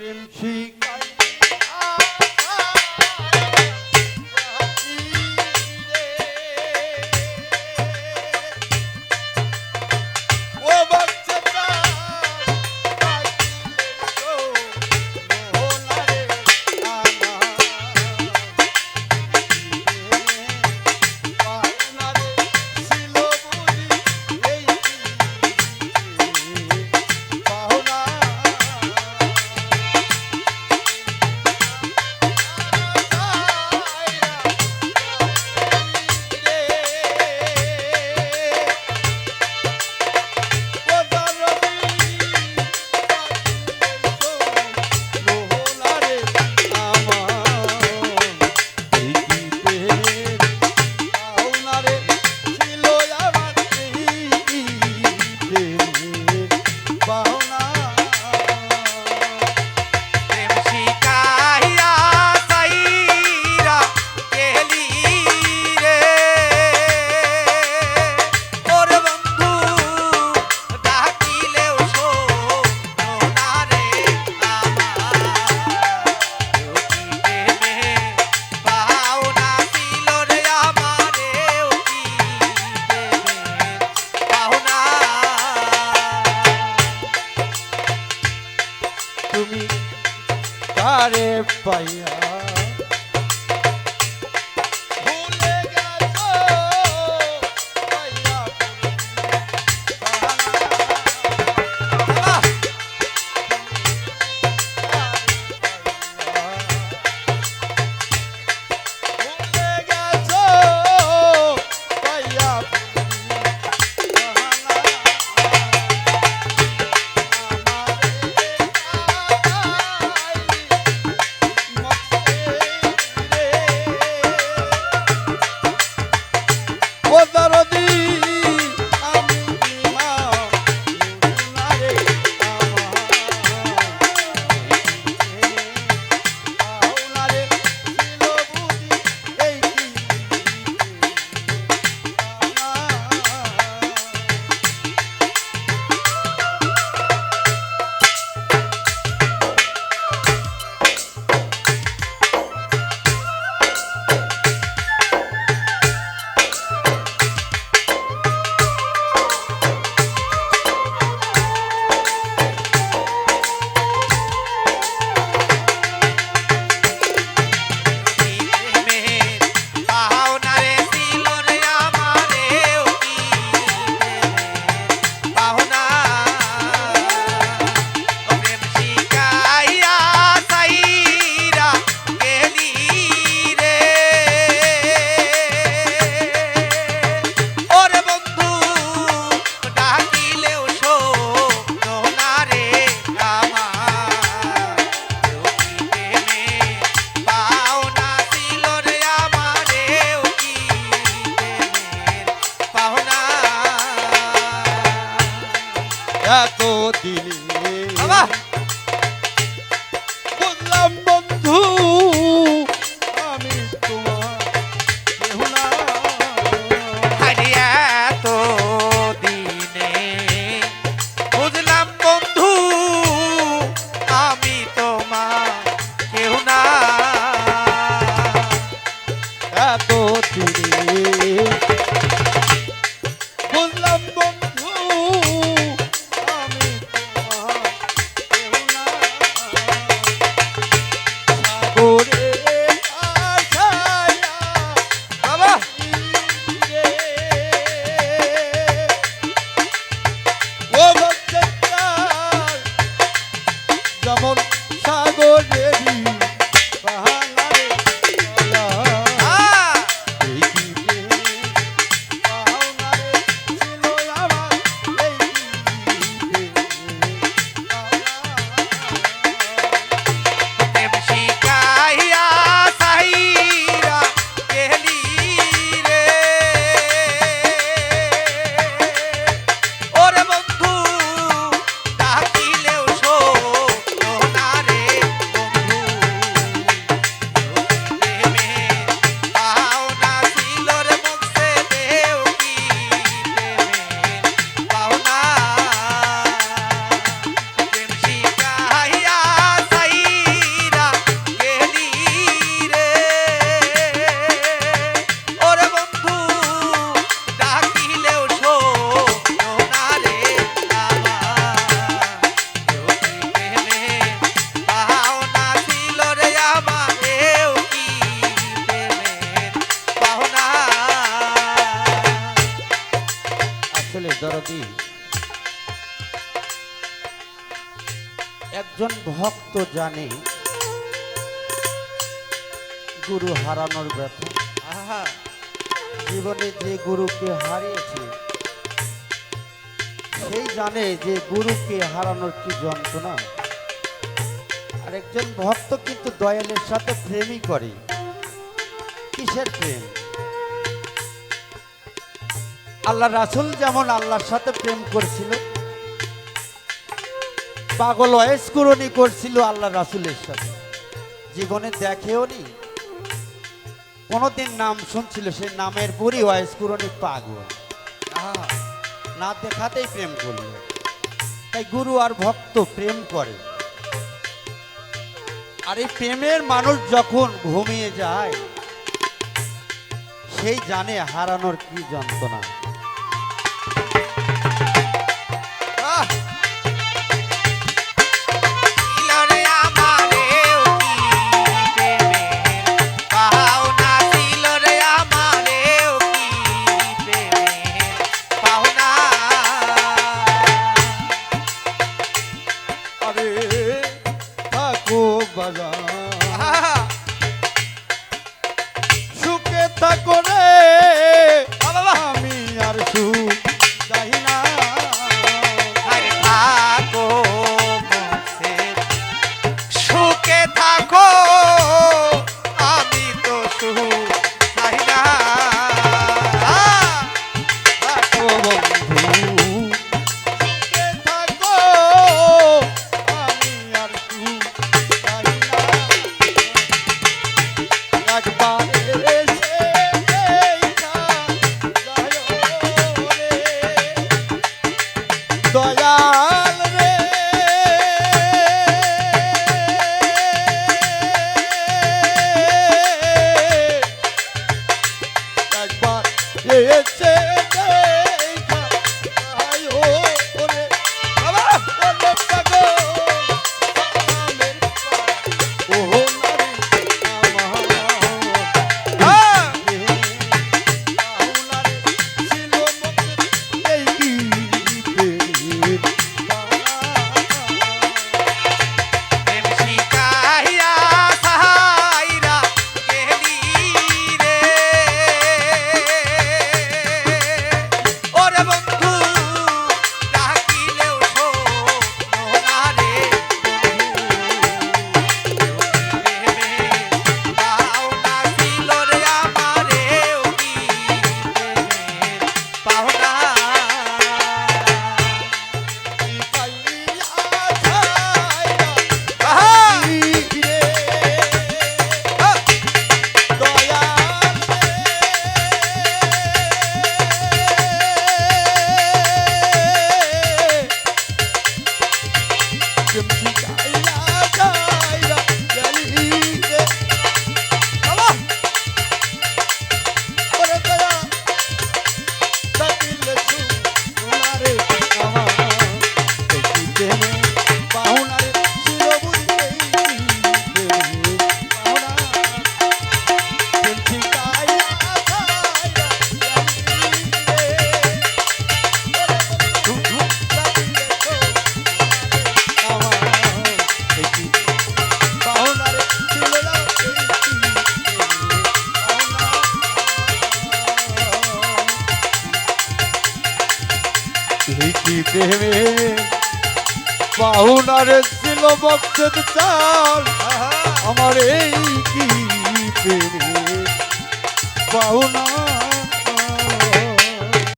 প্রেম শিখাই তারে পাইয়া ও দরদি যেমন ভক্ত জানে গুরু হারানোর ব্যথা। আহা। জীবনে যে গুরুকে হারিয়েছে সেই জানে যে গুরুকে হারানোর কি যন্ত্রণা। আর একজন ভক্ত কিন্তু দয়ালের সাথে প্রেমই করে। কিসের প্রেম? আল্লাহ রাসুল যেমন আল্লাহর সাথে প্রেম করছিল পাগল অয়েস্কুরনি করছিল আল্লাহ রাসুলের সাথে। জীবনে দেখেও নি। কোনোদিন নাম শুনছিল সে নামের পরই অয়েস্কুরনি পাগল। না দেখাতেই প্রেম করল। তাই গুরু আর ভক্ত প্রেম করে। আর এই প্রেমের মানুষ যখন ঘুমিয়ে যায়, সেই জানে হারানোর কি যন্ত্রণা। একবার পাহুনার ছিল বক্সের চাল। আমার এই কি পাহুনা